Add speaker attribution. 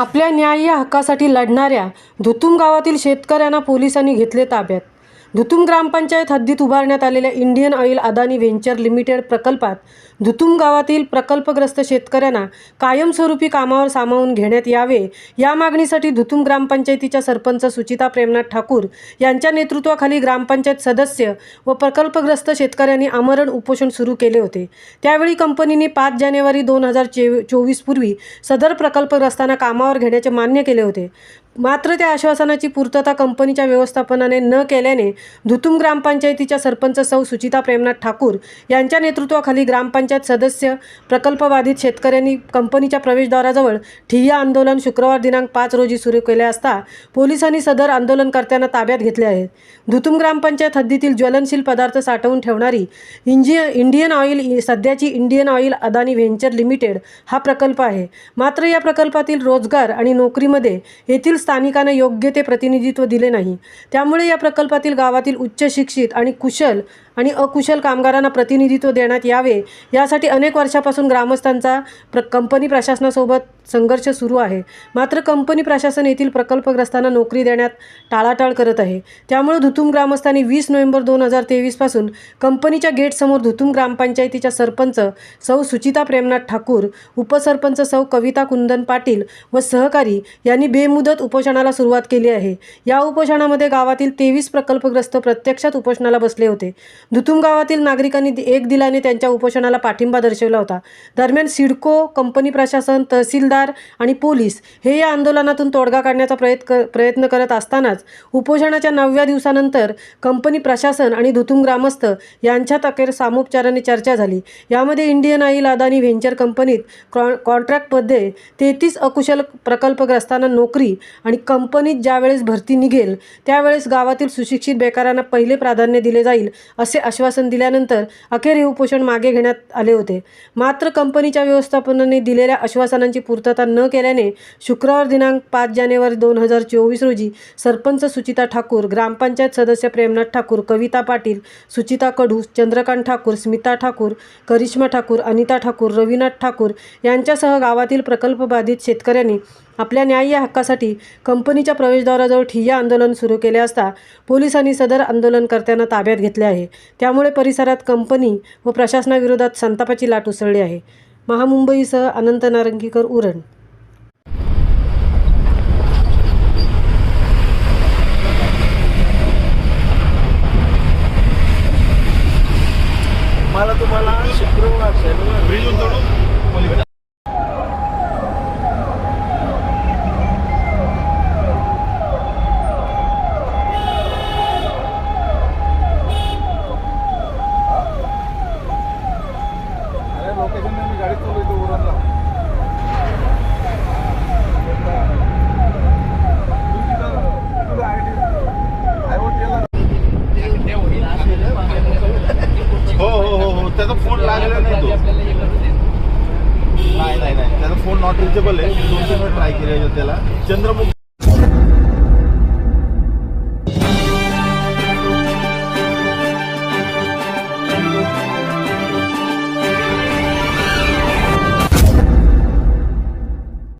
Speaker 1: आपल्या न्याय्य हक्कासाठी लढणाऱ्या धुतुम गावातील शेतकऱ्यांना पोलिसांनी घेतले ताब्यात. धुतुम ग्रामपंचायत हद्दीत उभारण्यात आलेल्या Indian oil Adani venture limited प्रकल्पात धुतुम गावातील प्रकल्पग्रस्त शेतकऱ्यांना कायमस्वरूपी कामावर सामावून घेण्यात यावे. या मागणीसाठी धुतुम ग्रामपंचायतीच्या सरपंच सुचिता प्रेमनाथ ठाकूर यांच्या नेतृत्वाखाली ग्रामपंचायत सदस्य व प्रकल्पग्रस्त शेतकऱ्यांनी आमरण उपोषण सुरू केले होते. त्यावेळी कंपनीने पाच जानेवारी दोन हजार चेव चोवीस पूर्वी सदर प्रकल्पग्रस्तांना कामावर घेण्याचे मान्य केले होते. मात्र त्या आश्वासनाची पूर्तता कंपनीच्या व्यवस्थापनाने न केल्याने धुतुम ग्रामपंचायतीच्या सरपंच सौ सुचिता प्रेमनाथ ठाकूर यांच्या नेतृत्वाखाली ग्रामपंचायत सदस्य प्रकल्पबाधित शेतकऱ्यांनी कंपनीच्या प्रवेशद्वाराजवळ ठिय्या आंदोलन शुक्रवार दिनांक पाच रोजी सुरू केले असता पोलिसांनी सदर आंदोलनकर्त्यांना ताब्यात घेतले आहेत धुतुम ग्रामपंचायत हद्दीतील ज्वलनशील पदार्थ साठवून ठेवणारी इंजि इंडियन ऑइल सध्याची Indian oil Adani venture limited हा प्रकल्प आहे. मात्र या प्रकल्पातील रोजगार आणि नोकरीमध्ये येथील स्थानिकांना योग्य ते प्रतिनिधित्व दिले नाही. त्यामुळे या प्रकल्पातील गावातील उच्च शिक्षित आणि कुशल आणि अकुशल कामगारांना प्रतिनिधित्व देण्यात यावे यासाठी अनेक वर्षापासून ग्रामस्थांचा प्र कंपनी प्रशासनासोबत संघर्ष सुरू आहे. मात्र कंपनी प्रशासन येथील प्रकल्पग्रस्तांना नोकरी देण्यात टाळाटाळ करत आहे. त्यामुळे धुतुम ग्रामस्थांनी वीस नोव्हेंबर दोन हजार तेवीसपासून कंपनीच्या गेटसमोर धुतुम ग्रामपंचायतीच्या सरपंच सौ सुचिता प्रेमनाथ ठाकूर उपसरपंच सौ कविता कुंदन पाटील व सहकारी यांनी बेमुदत उपोषणाला सुरुवात केली आहे. या उपोषणामध्ये गावातील तेवीस प्रकल्पग्रस्त प्रत्यक्षात उपोषणाला बसले होते. धुतुम गावातील नागरिकांनी एक दिलाने त्यांच्या उपोषणाला पाठिंबा दर्शवला होता. दरम्यान सिडको कंपनी प्रशासन तहसीलदार आणि पोलीस हे या आंदोलनातून तोडगा काढण्याचा प्रयत्न प्रयत्न करत असतानाच उपोषणाच्या नवव्या दिवसानंतर कंपनी प्रशासन आणि धुतुम ग्रामस्थ यांच्यात अखेर सामोपचाराने चर्चा झाली. यामध्ये इंडियन ऑइल अदानी व्हेंचर कंपनीत कॉ कॉन्ट्रॅक्टमध्ये तेहतीस अकुशल प्रकल्पग्रस्तांना नोकरी आणि कंपनीत ज्यावेळेस भरती निघेल त्यावेळेस गावातील सुशिक्षित बेकारांना पहिले प्राधान्य दिले जाईल असे आश्वासन दिल्यानंतर अखेर हे उपोषण मागे घेण्यात आले होते. मात्र कंपनीच्या व्यवस्थापनाने दिलेल्या आश्वासनांची पूर्तता न केल्याने शुक्रवार दिनांक पाच जानेवारी दोन हजार चोवीस रोजी सरपंच सुचिता ठाकूर ग्रामपंचायत सदस्य प्रेमनाथ ठाकूर कविता पाटील सुचिता कडू चंद्रकांत ठाकूर स्मिता ठाकूर करिश्मा ठाकूर अनिता ठाकूर रविनाथ ठाकूर यांच्यासह गावातील प्रकल्पबाधित शेतकऱ्यांनी आपल्या न्याय्य हक्कासाठी कंपनीच्या प्रवेशद्वाराजवळ ठिय्या आंदोलन सुरू केले असता पोलिसांनी सदर आंदोलनकर्त्यांना ताब्यात घेतले आहे. त्यामुळे परिसरात कंपनी व प्रशासनाविरोधात संतापाची लाट उसळली आहे. महामुंबईसह अनंत नारंगीकर उरण.
Speaker 2: मला तुम्हाला शुक्रवार शनिवार अरे लोकेशन मी गाडीत चालू येतो उरणला हो हो हो हो त्याचा फोन लागलेला नाही तो नाही नाही. नाही? त्याचा फोन नॉट रिचेबल आहे. दोन तीन वेळ ट्राय केले त्याला चंद्रमुख